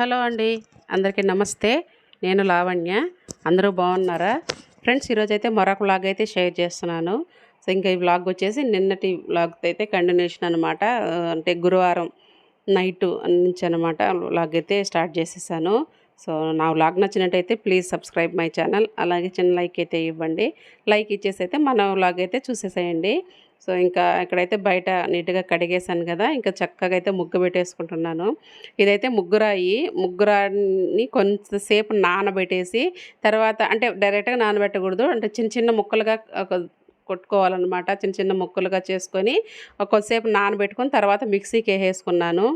Hello అండి. అందరికీ నమస్తే. నేను లావణ్య. అందరూ బాగున్నారా? ఫ్రెండ్స్ ఈరోజు అయితే మరొక వ్లాగ్ అయితే షేర్ చేస్తున్నాను. సో ఇంకా ఈ వ్లాగ్ వచ్చేసి నిన్నటి వ్లాగ్ అయితే కంటిన్యూషన్ అనమాట అంటే గురువారం నైట్ నుంచి అనమాట వ్లాగ్ అయితే స్టార్ట్ చేసేసాను. సో నా వ్లాగ్ నచ్చినట్టయితే ప్లీజ్ సబ్స్క్రైబ్ మై ఛానల్. అలాగే చిన్న లైక్ అయితే ఇవ్వండి. లైక్ ఇచ్చేసి అయితే మన వ్లాగ్ అయితే చూసేసేయండి. సో ఇంకా ఇక్కడైతే బయట నీట్గా కడిగేసాను కదా ఇంకా చక్కగా అయితే ముగ్గు పెట్టేసుకుంటున్నాను. ఇదైతే ముగ్గురాయి. ముగ్గురాన్ని కొంతసేపు నానబెట్టేసి తర్వాత అంటే డైరెక్ట్గా నానబెట్టకూడదు. అంటే చిన్న చిన్న ముక్కలుగా ఒక కొట్టుకోవాలన్నమాట. చిన్న చిన్న ముక్కలుగా చేసుకొని కొద్దిసేపు నానబెట్టుకొని తర్వాత మిక్సీకి వేసేసుకున్నాను.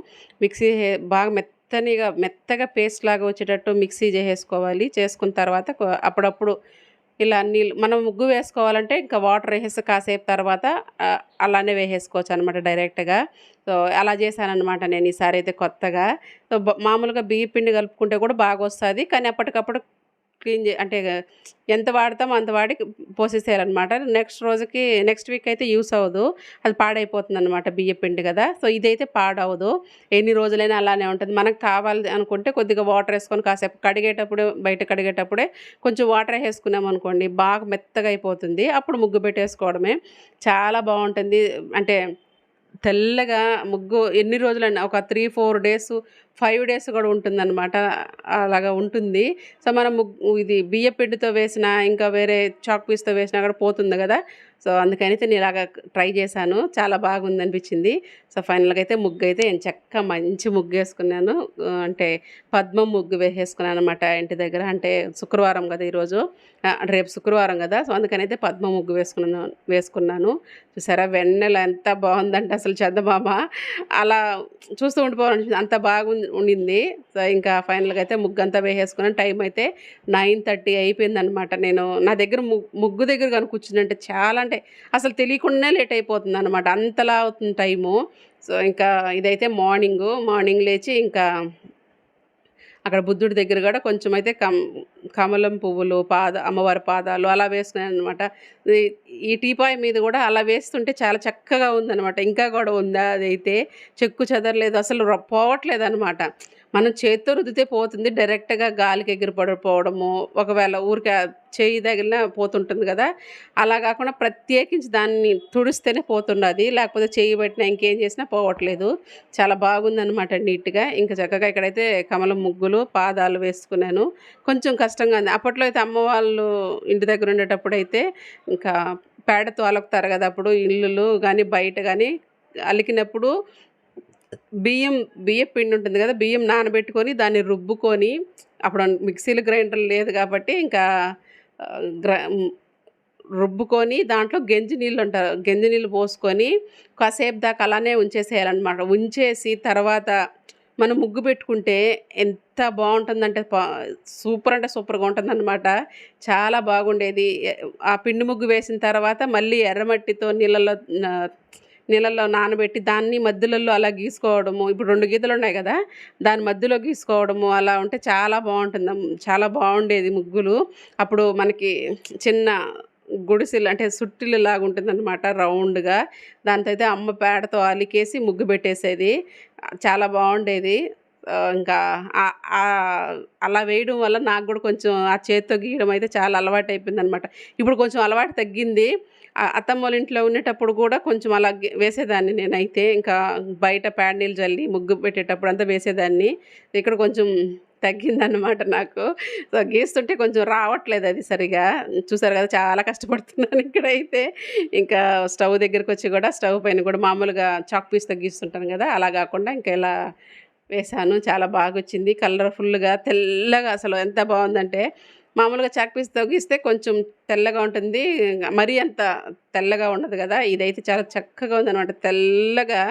మిక్సీ బాగా మెత్తనిగా మెత్తగా పేస్ట్ లాగా వచ్చేటట్టు మిక్సీ చేసేసుకోవాలి. చేసుకున్న తర్వాత అప్పుడప్పుడు ఇలా నీళ్ళు మనం ముగ్గు వేసుకోవాలంటే ఇంకా వాటర్ వేసేసి కాసేపు తర్వాత అలానే వేసేసుకోవచ్చు అనమాట డైరెక్ట్గా. సో అలా చేశానమాట నేను ఈసారి అయితే కొత్తగా. సో మామూలుగా బియ్య పిండి కలుపుకుంటే కూడా బాగా వస్తుంది కానీ అప్పటికప్పుడు క్లీన్ చే అంటే ఎంత వాడతామో అంత వాడి పోసేసేయాలన్నమాట. నెక్స్ట్ రోజుకి నెక్స్ట్ వీక్ అయితే యూస్ అవ్వదు. అది పాడైపోతుంది అనమాట బియ్య పిండి కదా. సో ఇదైతే పాడవదు ఎన్ని రోజులైనా అలానే ఉంటుంది. మనకు కావాలి అనుకుంటే కొద్దిగా వాటర్ వేసుకొని కాసేపు కడిగేటప్పుడు బయట కడిగేటప్పుడే కొంచెం వాటర్ వేసుకున్నాం అనుకోండి బాగా మెత్తగా అయిపోతుంది. అప్పుడు ముగ్గు పెట్టేసుకోవడమే. చాలా బాగుంటుంది. అంటే తెల్లగా ముగ్గు ఎన్ని రోజులైనా ఒక three four days five days కూడా ఉంటుందన్నమాట. అలాగా ఉంటుంది. సో మనం ముగ్గు ఇది బియ్య పిండితో వేసిన ఇంకా వేరే చాక్ పీస్తో వేసినా కూడా పోతుంది కదా. సో అందుకని నేను ఇలాగ ట్రై చేశాను. చాలా బాగుంది అనిపించింది సో ఫైనల్గా అయితే ముగ్గు అయితే నేను చక్క మంచి ముగ్గు వేసుకున్నాను. అంటే పద్మం ముగ్గు వేసేసుకున్నాను అనమాట ఇంటి దగ్గర. అంటే శుక్రవారం కదా ఈరోజు. రేపు శుక్రవారం కదా సో అందుకనైతే పద్మ ముగ్గు వేసుకున్నాను వేసుకున్నాను. చూసారా వెన్నెల ఎంత బాగుందంటే అసలు చందమామ. అలా చూస్తూ ఉండిపోవాలనిపించింది అంత బాగుంది ఉండింది. సో ఇంకా ఫైనల్గా అయితే ముగ్గు అంతా వేసేసుకున్నాను. టైం అయితే నైన్ థర్టీ అయిపోయిందనమాట నేను నా దగ్గర ముగ్గు దగ్గర కనుక చాలా అంటే అసలు తెలియకుండానే లేట్ అయిపోతుంది అనమాట అంతలా అవుతుంది టైము. సో ఇంకా ఇదైతే మార్నింగు మార్నింగ్ లేచి ఇంకా అక్కడ బుద్ధుడి దగ్గర కూడా కొంచెం అయితే కం కమలం పువ్వులు పాద అమ్మవారి పాదాలు అలా వేసుకున్నాను అనమాట ఈ టీపాయ్ మీద కూడా అలా వేస్తుంటే చాలా చక్కగా ఉందన్నమాట. ఇంకా కూడా ఉందా? అదైతే చెక్కు చెదరలేదు. అసలు పోవట్లేదు అనమాట మనం చేత్తో రుద్దితే పోతుంది. డైరెక్ట్గా గాలికి ఎగిరి పడిపోవడము ఒకవేళ ఊరికే చేయి తగిలిన పోతుంటుంది కదా. అలా కాకుండా ప్రత్యేకించి దాన్ని తుడిస్తేనే పోతున్నది లేకపోతే చేయి పెట్టినా ఇంకేం చేసినా పోవట్లేదు. చాలా బాగుందనమాట నీట్గా. ఇంకా చక్కగా ఇక్కడైతే కమలం ముగ్గులు పాదాలు వేసుకున్నాను. కొంచెం కష్టంగా ఉంది. అప్పట్లో అయితే అమ్మ వాళ్ళు ఇంటి దగ్గర ఉండేటప్పుడు అయితే ఇంకా పేడతో అలుకుతారు కదా అప్పుడు ఇల్లులు కానీ బయట కానీ అలికినప్పుడు బియ్యం బియ్యం పిండి ఉంటుంది కదా బియ్యం నానబెట్టుకొని దాన్ని రుబ్బుకొని అప్పుడు మిక్సీలు గ్రైండర్ లేదు కాబట్టి ఇంకా గ్ర రుబ్బుకొని దాంట్లో గంజి నీళ్ళు అంటారు. గంజి నీళ్ళు పోసుకొని కాసేపు దాకా అలానే ఉంచేసేయాలన్నమాట. ఉంచేసి తర్వాత మనం ముగ్గు పెట్టుకుంటే ఎంత బాగుంటుందంటే సూపర్ అంటే సూపర్గా ఉంటుందన్నమాట. చాలా బాగుండేది. ఆ పిండి ముగ్గు వేసిన తర్వాత మళ్ళీ ఎర్రమట్టితో నీళ్ళలో నీళ్ళల్లో నానబెట్టి దాన్ని మధ్యలలో అలా గీసుకోవడము. ఇప్పుడు రెండు గీతలు ఉన్నాయి కదా దాని మధ్యలో గీసుకోవడము అలా ఉంటే చాలా బాగుంటుంది. చాలా బాగుండేది ముగ్గులు. అప్పుడు మనకి చిన్న గుడిసెలు అంటే సుట్టిలు లాగా ఉంటుందన్నమాట రౌండ్గా. దాంతో అయితే అమ్మ పేడతో అలికేసి ముగ్గు పెట్టేసేది. చాలా బాగుండేది. ఇంకా అలా వేయడం వల్ల నాకు కూడా కొంచెం ఆ చేత్తో గీయడం అయితే చాలా అలవాటు అయిపోయింది అనమాట ఇప్పుడు కొంచెం అలవాటు తగ్గింది. అత్తమ్మల అత్తమ్మ వాళ్ళ ఇంట్లో ఉండేటప్పుడు కూడా కొంచెం అలా వేసేదాన్ని నేనైతే. ఇంకా బయట ప్యాడ్ నీళ్ళు చల్లి ముగ్గు పెట్టేటప్పుడు అంతా వేసేదాన్ని. ఇక్కడ కొంచెం తగ్గిందన్నమాట నాకు. సో గీస్తుంటే కొంచెం రావట్లేదు అది సరిగా. చూసారు కదా చాలా కష్టపడుతున్నాను ఇక్కడైతే. ఇంకా స్టవ్ దగ్గరికి వచ్చి కూడా స్టవ్ పైన కూడా మామూలుగా చాక్ పీస్తో గీస్తుంటాను కదా అలా కాకుండా ఇంకా ఇలా వేశాను చాలా బాగా వచ్చింది కలర్ఫుల్గా తెల్లగా అసలు ఎంత బాగుందంటే మామూలుగా చాక్ పీస్ తగ్గిస్తే కొంచెం తెల్లగా ఉంటుంది. మరీ అంత తెల్లగా ఉండదు కదా. ఇదైతే చాలా చక్కగా ఉందనమాట తెల్లగా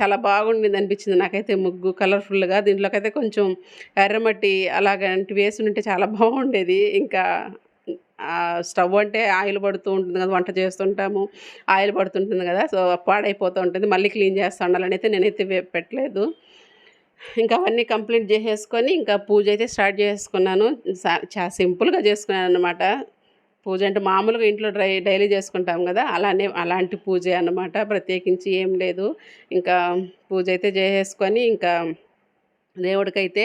చాలా బాగుండింది అనిపించింది నాకైతే ముగ్గు కలర్ఫుల్గా. దీంట్లోకైతే కొంచెం ఎర్రమట్టి అలాగంటి వేసి ఉంటే చాలా బాగుండేది. ఇంకా స్టవ్ అంటే ఆయిల్ పడుతూ ఉంటుంది కదా వంట చేస్తుంటాము. ఆయిల్ పడుతుంటుంది కదా సో పాడైపోతూ ఉంటుంది. మళ్ళీ క్లీన్ చేస్తూ ఉండాలని అయితే నేనైతే పెట్టలేదు. ఇంకా అవన్నీ కంప్లీట్ చేసేసుకొని ఇంకా పూజ అయితే స్టార్ట్ చేసుకున్నాను సా- చాలా సింపుల్గా చేసుకున్నాను అనమాట పూజ అంటే మామూలుగా ఇంట్లో డ్రై డైలీ చేసుకుంటాం కదా అలానే అలాంటి పూజ అన్నమాట. ప్రత్యేకించి ఏం లేదు. ఇంకా పూజ అయితే చేసేసుకొని ఇంకా దేవుడికైతే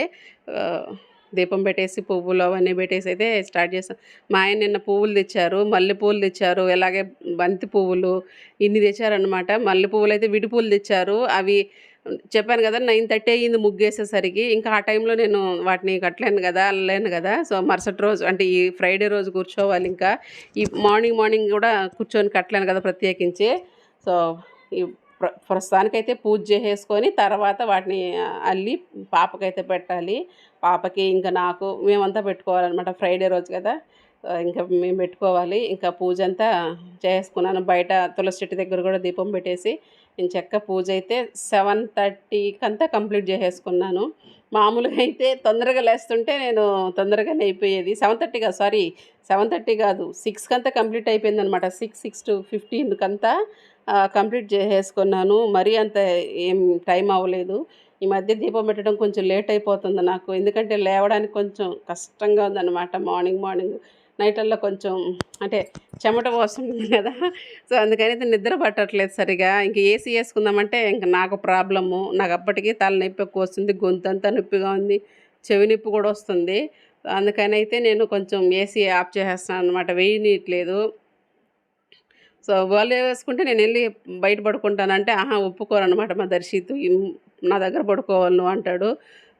దీపం పెట్టేసి పువ్వులు అవన్నీ పెట్టేసి అయితే స్టార్ట్ చేస్తాం. మా ఆయన నిన్న పువ్వులు తెచ్చారు మల్లె పువ్వులు తెచ్చారు అలాగే బంతి పువ్వులు ఇన్ని తెచ్చారనమాట మల్లె పువ్వులు అయితే విడి పువ్వులు తెచ్చారు. అవి చెప్పాను కదా నైన్ థర్టీ అయ్యింది ముగ్గేసేసరికి. ఇంకా ఆ టైంలో నేను వాటిని కట్టలేను కదా అల్లలేను కదా. సో మరుసటి రోజు అంటే ఈ ఫ్రైడే రోజు కూర్చోవాలి ఇంకా. ఈ మార్నింగ్ మార్నింగ్ కూడా కూర్చొని కట్టలేను కదా ప్రత్యేకించి. సో ఈ ప్ర ప్రస్తుతానికైతే పూజ చేసేసుకొని తర్వాత వాటిని అల్లి పాపకైతే పెట్టాలి. పాపకి ఇంకా నాకు మేమంతా పెట్టుకోవాలన్నమాట ఫ్రైడే రోజు కదా. ఇంకా మేము పెట్టుకోవాలి. ఇంకా పూజ అంతా చేసుకున్నాను బయట తులసి చెట్టు దగ్గర కూడా దీపం పెట్టేసి నేను చెక్క పూజ అయితే సెవెన్ థర్టీకి అంతా కంప్లీట్ చేసేసుకున్నాను. మామూలుగా అయితే తొందరగా లేస్తుంటే నేను తొందరగానే అయిపోయేది సెవెన్ థర్టీ కాదు సారీ సెవెన్ థర్టీ కాదు సిక్స్కి అంతా కంప్లీట్ అయిపోయింది అనమాట సిక్స్ సిక్స్ టు ఫిఫ్టీన్కి అంతా కంప్లీట్ చేసేసుకున్నాను. మరీ అంత ఏం టైం అవ్వలేదు. ఈ మధ్య దీపం పెట్టడం కొంచెం లేట్ అయిపోతుంది నాకు. ఎందుకంటే లేవడానికి కొంచెం కష్టంగా ఉందన్నమాట. మార్నింగ్ మార్నింగ్ నైట్లలో కొంచెం అంటే చెమట పోస్తుంది కదా. సో అందుకని అయితే నిద్ర పట్టట్లేదు సరిగా. ఇంక ఏసీ వేసుకుందామంటే ఇంక నాకు ప్రాబ్లము. నాకు అప్పటికి తలనొప్పి ఎక్కువ వస్తుంది గొంతు అంతా నొప్పిగా ఉంది చెవి నొప్పి కూడా వస్తుంది. అందుకని అయితే నేను కొంచెం ఏసీ ఆఫ్ చేసేస్తాను అనమాట వేయనీయట్లేదు సో వాళ్ళు వేసుకుంటే నేను వెళ్ళి బయట పడుకుంటానంటే ఆహా ఒప్పుకోరు అనమాట మా దర్శితు. నా దగ్గర పడుకోవాలి అంటాడు.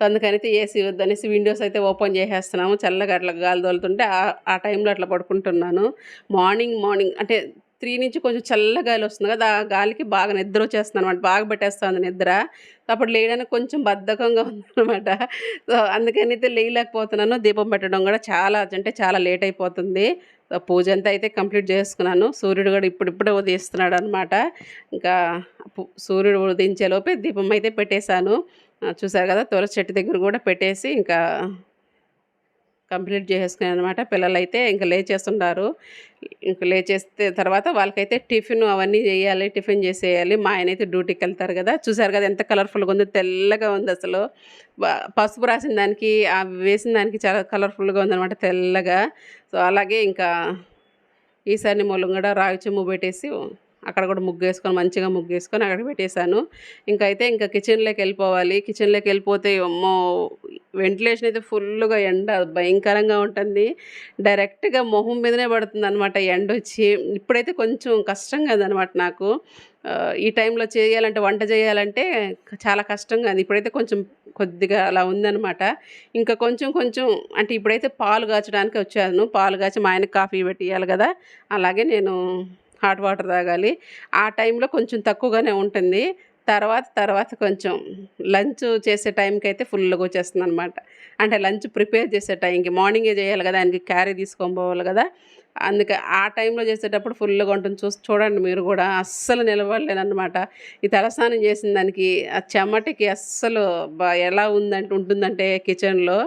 అందుకనైతే ఏసీ వద్దనేసి విండోస్ అయితే ఓపెన్ చేసేస్తున్నాము. చల్లగా అట్లా గాలి తోలుతుంటే ఆ- టైంలో అట్లా పడుకుంటున్నాను. మార్నింగ్ మార్నింగ్ అంటే త్రీ నుంచి కొంచెం చల్ల గాలి వస్తుంది కదా ఆ గాలికి బాగా నిద్ర వచ్చేస్తుంది అనమాట బాగా పెట్టేస్తుంది నిద్ర. అప్పుడు లేయడానికి కొంచెం బద్ధకంగా ఉందన్నమాట. సో అందుకని అయితే లేయలేకపోతున్నాను. దీపం పెట్టడం కూడా చాలా అంటే చాలా లేట్ అయిపోతుంది. పూజ అంతా అయితే కంప్లీట్ చేసుకున్నాను. సూర్యుడు కూడా ఇప్పుడిప్పుడే ఉదయిస్తున్నాడు అనమాట ఇంకా సూర్యుడు ఉదయించేలోపే దీపం అయితే పెట్టేశాను. చూసారు కదా? తులసి చెట్టు దగ్గర కూడా పెట్టేసి ఇంకా కంప్లీట్ చేసేసుకున్నాను అనమాట పిల్లలు అయితే ఇంకా లేచేస్తున్నారు ఇంకా లేచేస్తే తర్వాత వాళ్ళకైతే టిఫిన్ అవన్నీ చేయాలి టిఫిన్ చేసేయాలి. మా ఆయన అయితే డ్యూటీకి వెళ్తారు కదా? చూసారు కదా ఎంత కలర్ఫుల్గా ఉందో తెల్లగా ఉంది అసలు. పసుపు రాసిన దానికి వేసిన దానికి చాలా కలర్ఫుల్గా ఉందన్నమాట తెల్లగా. సో అలాగే ఇంకా ఈసారి మూలం కూడా రాగి చెమ్ము పెట్టేసి అక్కడ కూడా ముగ్గు వేసుకొని మంచిగా ముగ్గు వేసుకొని అక్కడ పెట్టేశాను. ఇంకా అయితే ఇంకా కిచెన్లోకి వెళ్ళిపోవాలి. కిచెన్లోకి వెళ్ళిపోతే అమ్మో వెంటిలేషన్ అయితే ఫుల్గా ఎండ భయంకరంగా ఉంటుంది. డైరెక్ట్గా మొహం మీదనే పడుతుంది అనమాట ఎండ వచ్చి. ఇప్పుడైతే కొంచెం కష్టంగా ఉందన్నమాట నాకు. ఈ టైంలో చేయాలంటే వంట చేయాలంటే చాలా కష్టంగా ఉంది ఇప్పుడైతే కొంచెం కొద్దిగా అలా ఉందనమాట ఇంకా కొంచెం కొంచెం అంటే ఇప్పుడైతే పాలు కాచడానికి వచ్చాను. పాలు కాచి మా ఆయనకు కాఫీ పెట్టి ఇవ్వాలి కదా. అలాగే నేను హాట్ వాటర్ తాగాలి. ఆ టైంలో కొంచెం తక్కువగానే ఉంటుంది. తర్వాత తర్వాత కొంచెం లంచ్ చేసే టైంకి అయితే ఫుల్గా వచ్చేస్తుంది అనమాట అంటే లంచ్ ప్రిపేర్ చేసే టైంకి మార్నింగే చేయాలి కదా ఆయనకి క్యారీ తీసుకొని పోవాలి కదా. అందుకే ఆ టైంలో చేసేటప్పుడు ఫుల్గా ఉంటుంది. చూసి చూడండి మీరు కూడా అస్సలు నిలబడలేనమాట ఈ తలస్నానం చేసిన దానికి ఆ చెమటకి అస్సలు ఎలా ఉందంటే ఉంటుందంటే కిచెన్లో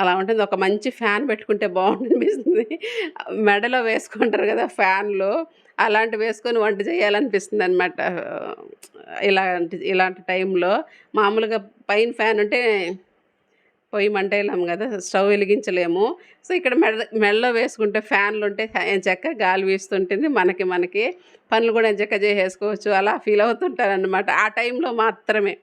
అలా ఉంటుంది. ఒక మంచి ఫ్యాన్ పెట్టుకుంటే బాగుంటుంది మెడలో వేసుకుంటారు కదా ఫ్యాన్లో. అలాంటి వేసుకొని వంట చేయాలనిపిస్తుంది అనమాట ఇలాంటి ఇలాంటి టైంలో మామూలుగా పైన ఫ్యాన్ ఉంటే పొయ్యి మంటేయలేం కదా స్టవ్ వెలిగించలేము. సో ఇక్కడ మెడ మెడలో వేసుకుంటే ఫ్యాన్లు ఉంటే చక్క గాలి వీస్తుంటుంది మనకి మనకి పనులు కూడా చక్క చేసేసుకోవచ్చు అలా ఫీల్ అవుతుంటారనమాట ఆ టైంలో మాత్రమే.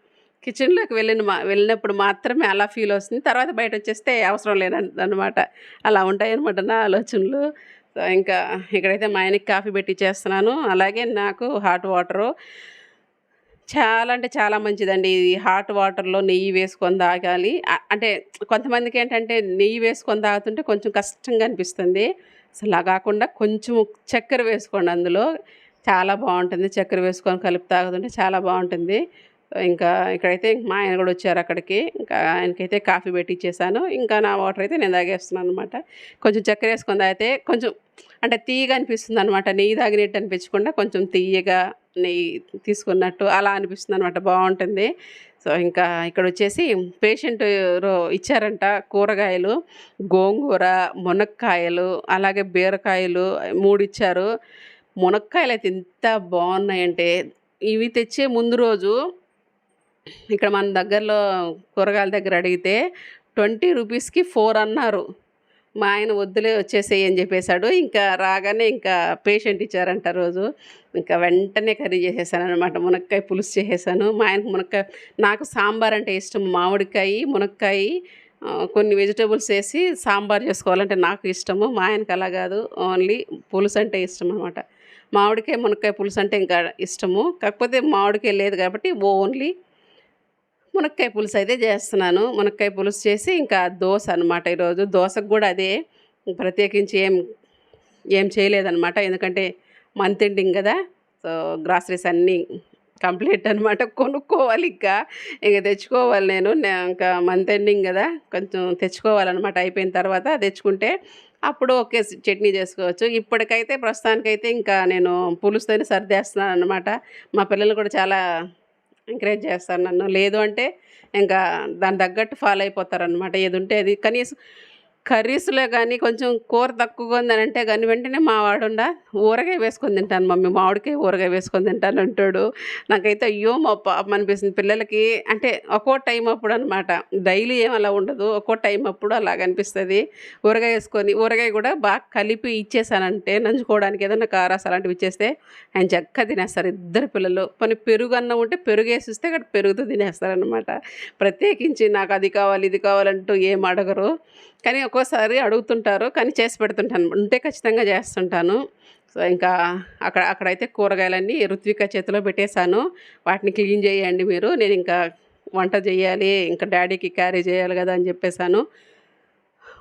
కిచెన్లోకి వెళ్ళిన మా వెళ్ళినప్పుడు మాత్రమే అలా ఫీల్ వస్తుంది. తర్వాత బయట వచ్చేస్తే అవసరం లేదన్నమాట. అలా ఉంటాయన్నమాట నా ఆలోచనలు. ఇంకా ఇక్కడైతే మా ఆయనకి కాఫీ పెట్టి చేస్తున్నాను అలాగే నాకు హాట్ వాటరు. చాలా అంటే చాలా మంచిదండి. ఇది హాట్ వాటర్లో నెయ్యి వేసుకొని తాగాలి. అంటే కొంతమందికి ఏంటంటే నెయ్యి వేసుకొని తాగుతుంటే కొంచెం కష్టంగా అనిపిస్తుంది. అసలు అలా కాకుండా కొంచెం చక్కెర వేసుకోండి అందులో. చాలా బాగుంటుంది. చక్కెర వేసుకొని కలిపి తాగుతుంటే చాలా బాగుంటుంది. ఇంకా ఇక్కడైతే మా ఆయన కూడా వచ్చారు అక్కడికి. ఇంకా ఆయనకైతే కాఫీ పెట్టి ఇచ్చేసాను ఇంకా నా వాటర్ అయితే నేను తాగేస్తున్నాను అనమాట కొంచెం చక్కెర వేసుకొని తాగితే కొంచెం అంటే తీయగా అనిపిస్తుంది అనమాట నెయ్యి తాగినట్టు అనిపించకుండా కొంచెం తీయగా నెయ్యి తీసుకున్నట్టు అలా అనిపిస్తుంది అనమాట బాగుంటుంది. సో ఇంకా ఇక్కడ వచ్చేసి పేషెంట్ ఇచ్చారంట కూరగాయలు గోంగూర మునక్కాయలు అలాగే బీరకాయలు మూడు ఇచ్చారు. మునక్కాయలు అయితే ఎంత బాగున్నాయంటే ఇవి తెచ్చే ముందు రోజు ఇక్కడ మన దగ్గరలో కూరగాయల దగ్గర అడిగితే ట్వంటీ రూపీస్కి ఫోర్ అన్నారు. మా ఆయన వద్దులే వచ్చేసేయి అని చెప్పేశాడు. ఇంకా రాగానే ఇంకా పేషెంట్ ఇచ్చారంట రోజు. ఇంకా వెంటనే కర్రీ చేసేసాను అనమాట మునక్కాయ పులుసు చేసేసాను. మా ఆయనకు మునక్కాయ నాకు సాంబార్ అంటే ఇష్టం. మామిడికాయ మునక్కాయ కొన్ని వెజిటేబుల్స్ వేసి సాంబార్ చేసుకోవాలంటే నాకు ఇష్టము. మా ఆయనకి అలా కాదు. ఓన్లీ పులుసు అంటే ఇష్టం అనమాట మామిడికాయ మునక్కాయ పులుసు అంటే ఇంకా ఇష్టము. కాకపోతే మామిడికాయ లేదు కాబట్టి ఓన్లీ మునక్కాయ పులుసు అయితే చేస్తున్నాను. మునక్కాయ పులుసు చేసి ఇంకా దోశ అనమాట ఈరోజు. దోశకు కూడా అదే. ప్రత్యేకించి ఏం ఏం చేయలేదన్నమాట. ఎందుకంటే మంత్ ఎండింగ్ కదా. సో గ్రాసరీస్ అన్నీ కంప్లీట్ అనమాట కొనుక్కోవాలి ఇంకా. ఇంకా తెచ్చుకోవాలి నేను. ఇంకా మంత్ ఎండింగ్ కదా. కొంచెం తెచ్చుకోవాలన్నమాట. అయిపోయిన తర్వాత తెచ్చుకుంటే అప్పుడు ఒకే చట్నీ చేసుకోవచ్చు. ఇప్పటికైతే ప్రస్తుతానికైతే ఇంకా నేను పులుసుతోనే సర్దేస్తున్నాను అనమాట మా పిల్లలు కూడా చాలా ఎంకరేజ్ చేస్తారు నన్ను. లేదు అంటే ఇంకా దాని తగ్గట్టు ఫాలో అయిపోతారు అనమాట ఏది ఉంటే అది కనీసం కర్రీస్లో కానీ కొంచెం కూర తక్కువగా ఉందని అంటే కానీ వెంటనే మా వాడుండా ఊరగాయ వేసుకొని తింటాను మమ్మీ మామిడికాయ ఊరగాయ వేసుకొని తింటాను అంటాడు. నాకైతే అయ్యో మా పాపం అనిపిస్తుంది. పిల్లలకి అంటే ఒక్కో టైం అప్పుడు అనమాట డైలీ ఏం అలా ఉండదు. ఒక్కో టైం అప్పుడు అలాగ అనిపిస్తుంది. ఊరగాయ వేసుకొని ఊరగాయ కూడా బాగా కలిపి ఇచ్చేసానంటే నంచుకోవడానికి ఏదైనా కారాస్ అలాంటివి ఇచ్చేస్తే ఆయన చక్కగా తినేస్తారు ఇద్దరు పిల్లలు. పని పెరుగు అన్నం ఉంటే పెరుగు వేసిస్తే అక్కడ పెరుగుతో తినేస్తారనమాట ప్రత్యేకించి నాకు అది కావాలి ఇది కావాలంటూ ఏం అడగరు. కానీ ఒక్కోసారి అడుగుతుంటారు కానీ చేసి పెడుతుంటాను. ఉంటే ఖచ్చితంగా చేస్తుంటాను. సో ఇంకా అక్కడ అక్కడైతే కూరగాయలన్నీ ఋత్విక చేతిలో పెట్టేశాను. వాటిని క్లీన్ చేయండి మీరు. నేను ఇంకా వంట చేయాలి ఇంకా డాడీకి క్యారీ చేయాలి కదా అని చెప్పేశాను.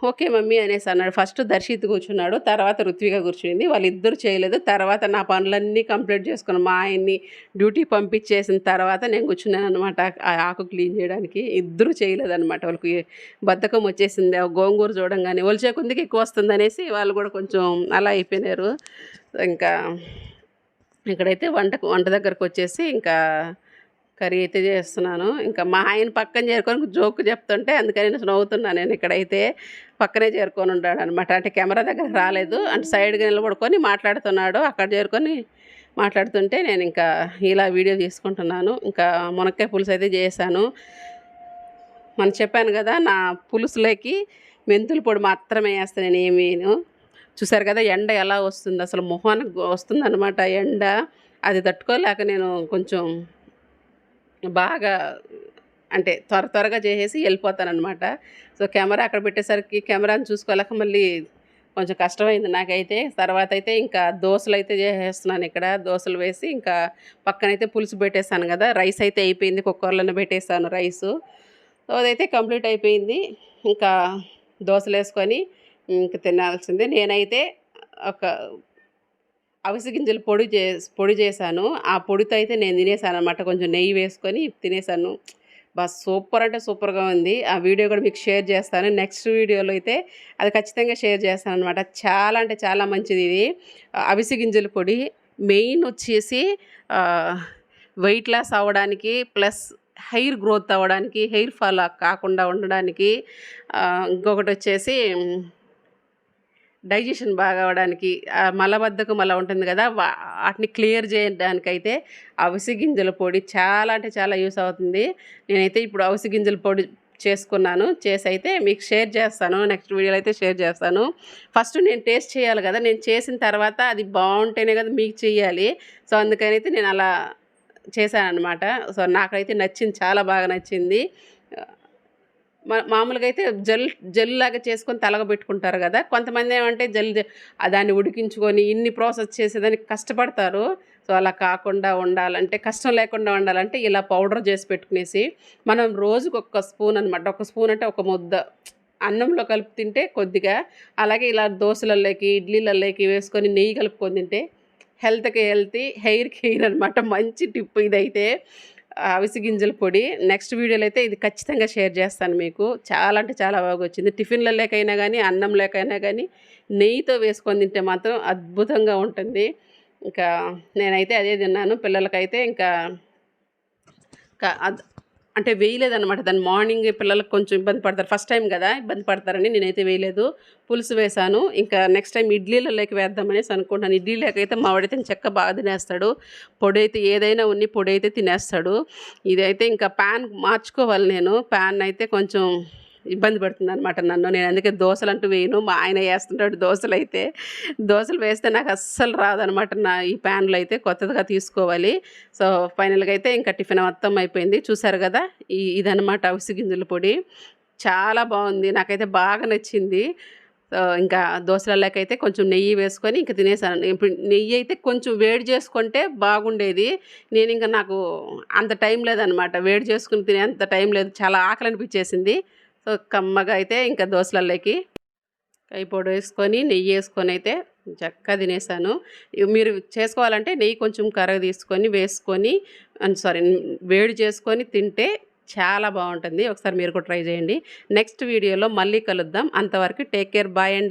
ఓకే మమ్మీ అనేసి అన్నాడు. ఫస్ట్ దర్శిత్ కూర్చున్నాడు. తర్వాత రుత్విక కూర్చుంది. వాళ్ళిద్దరు చేయలేదు. తర్వాత నా పనులన్నీ కంప్లీట్ చేసుకున్నాను మా ఆయన్ని డ్యూటీ పంపించేసిన తర్వాత నేను కూర్చున్నాను అనమాట ఆ ఆకు క్లీన్ చేయడానికి. ఇద్దరు చేయలేదు అనమాట వాళ్ళకి బద్ధకం వచ్చేసింది. ఆ గోంగూర చూడంగానే ఒలిచే కొందికి ఎక్కువ వస్తుంది అనేసి వాళ్ళు కూడా కొంచెం అలా అయిపోయినారు. ఇంకా ఇక్కడైతే వంటకు వంట దగ్గరకు వచ్చేసి ఇంకా కర్రీ అయితే చేస్తున్నాను. ఇంకా మా ఆయన పక్కన చేరుకొని జోక్ చెప్తుంటే అందుకని నేను నవ్వుతున్నాను నేను ఇక్కడైతే పక్కనే చేరుకొని ఉన్నాడు అనమాట అంటే కెమెరా దగ్గర రాలేదు. అంటే సైడ్గా నిలబడుకొని మాట్లాడుతున్నాడు. అక్కడ చేరుకొని మాట్లాడుతుంటే నేను ఇంకా ఇలా వీడియో తీసుకుంటున్నాను. ఇంకా మునక్కాయ పులుసు అయితే చేశాను. మనం చెప్పాను కదా నా పులుసులోకి మెంతుల పొడి మాత్రమే వేస్తాను నేను ఏమీను చూసారు కదా ఎండ ఎలా వస్తుంది? అసలు మొహానికి వస్తుందన్నమాట ఎండ. అది తట్టుకోలేక నేను కొంచెం బాగా అంటే త్వర త్వరగా చేసేసి వెళ్ళిపోతానమాట సో కెమెరా అక్కడ పెట్టేసరికి కెమెరాని చూసుకోలేక మళ్ళీ కొంచెం కష్టమైంది నాకైతే. తర్వాత అయితే ఇంకా దోశలు అయితే చేసేస్తున్నాను ఇక్కడ. దోశలు వేసి ఇంకా పక్కనైతే పులుసు పెట్టేశాను కదా. రైస్ అయితే అయిపోయింది కుక్కర్లోనే పెట్టేశాను రైసు. సో అదైతే కంప్లీట్ అయిపోయింది. ఇంకా దోశలు వేసుకొని ఇంకా తినాల్సిందే. నేనైతే ఒక అవిసి గింజలు పొడి చే పొడి చేశాను. ఆ పొడితో అయితే నేను తినేసాను అనమాట కొంచెం నెయ్యి వేసుకొని తినేసాను. బా సూపర్ అంటే సూపర్గా ఉంది. ఆ వీడియో కూడా మీకు షేర్ చేస్తాను. నెక్స్ట్ వీడియోలో అయితే అది ఖచ్చితంగా షేర్ చేస్తాను అనమాట చాలా అంటే చాలా మంచిది ఇది. అవిసి గింజల పొడి మెయిన్ వచ్చేసి వెయిట్ లాస్ అవ్వడానికి ప్లస్ హెయిర్ గ్రోత్ అవ్వడానికి హెయిర్ ఫాల్ కాకుండా ఉండడానికి ఇంకొకటి వచ్చేసి డైజెషన్ బాగా అవ్వడానికి మలబద్ధకం అలా ఉంటుంది కదా వా- వాటిని క్లియర్ చేయడానికైతే అవిసి గింజల పొడి చాలా అంటే చాలా యూస్ అవుతుంది. నేనైతే ఇప్పుడు అవిసి గింజల పొడి చేసుకున్నాను. చేసి అయితే మీకు షేర్ చేస్తాను. నెక్స్ట్ వీడియోలో అయితే షేర్ చేస్తాను. ఫస్ట్ నేను టేస్ట్ చేయాలి కదా నేను చేసిన తర్వాత అది బాగుంటేనే కదా మీకు చేయాలి సో అందుకని అయితే నేను అలా చేశాను అనమాట సో నాకైతే నచ్చింది చాలా బాగా నచ్చింది. మామూలుగా అయితే జెల్ జెల్ లాగా చేసుకొని తలగబెట్టుకుంటారు కదా కొంతమంది ఏమంటే జెల్ దాన్ని ఉడికించుకొని ఇన్ని ప్రాసెస్ చేసేదానికి కష్టపడతారు. సో అలా కాకుండా ఉండాలంటే కష్టం లేకుండా ఉండాలంటే ఇలా పౌడర్ చేసి పెట్టుకునేసి మనం రోజుకు ఒక స్పూన్ అనమాట ఒక స్పూన్ అంటే ఒక ముద్ద అన్నంలో కలిపి తింటే కొద్దిగా అలాగే ఇలా దోశలలోకి ఇడ్లీలలోకి వేసుకొని నెయ్యి కలుపుకొని తింటే హెల్త్కి హెల్తీ హెయిర్కి హెయిర్ అనమాట మంచి టిప్ ఇదైతే. అవిసి గింజల పొడి. నెక్స్ట్ వీడియోలో అయితే ఇది ఖచ్చితంగా షేర్ చేస్తాను మీకు. చాలా అంటే చాలా బాగా వచ్చింది. టిఫిన్ల లేకైనా కానీ అన్నం లేకైనా కానీ నెయ్యితో వేసుకొని తింటే మాత్రం అద్భుతంగా ఉంటుంది. ఇంకా నేనైతే అదే తిన్నాను. పిల్లలకైతే ఇంకా ఇంకా అద్- అంటే వేయలేదన్నమాట. దాన్ని మార్నింగ్ పిల్లలకు కొంచెం ఇబ్బంది పడతారు. ఫస్ట్ టైం కదా ఇబ్బంది పడతారని నేనైతే వేయలేదు. పులుసు వేశాను. ఇంకా నెక్స్ట్ టైం ఇడ్లీలలోకి వేద్దామనేసి అనుకుంటాను ఇడ్లీలోకి అయితే మా వాడైతే చెక్క బాగా తినేస్తాడు. పొడి అయితే ఏదైనా ఉన్ని పొడి అయితే తినేస్తాడు. ఇదైతే ఇంకా ప్యాన్ మార్చుకోవాలి నేను. ప్యాన్ అయితే కొంచెం ఇబ్బంది పడుతుంది అనమాట నన్ను. నేను అందుకే దోశలు అంటూ వేయను. మా ఆయన వేస్తుంటాడు దోశలు అయితే దోశలు వేస్తే నాకు అస్సలు రాదనమాట నా ఈ ప్యాన్లు అయితే కొత్తదిగా తీసుకోవాలి. సో ఫైనల్గా అయితే ఇంకా టిఫిన్ మొత్తం అయిపోయింది. చూసారు కదా? ఈ ఇదనమాట అవిసి గింజల పొడి. చాలా బాగుంది. నాకైతే బాగా నచ్చింది. ఇంకా దోశలకైతే కొంచెం నెయ్యి వేసుకొని ఇంకా తినేసాను. ఇప్పుడు నెయ్యి అయితే కొంచెం వేడి చేసుకుంటే బాగుండేది. నేను ఇంకా నాకు అంత టైం లేదనమాట వేడి చేసుకుని తినే అంత టైం లేదు. చాలా ఆకలి అనిపించేసింది. కమ్మగా అయితే ఇంకా దోశలలోకి కై పొడి వేసుకొని నెయ్యి వేసుకొని అయితే చక్కగా తినేసాను. మీరు చేసుకోవాలంటే నెయ్యి కొంచెం కరగ తీసుకొని వేసుకొని సారీ వేడి చేసుకొని తింటే చాలా బాగుంటుంది. ఒకసారి మీరు కూడా ట్రై చేయండి. నెక్స్ట్ వీడియోలో మళ్ళీ కలుద్దాం. అంతవరకు టేక్ కేర్. Bye and.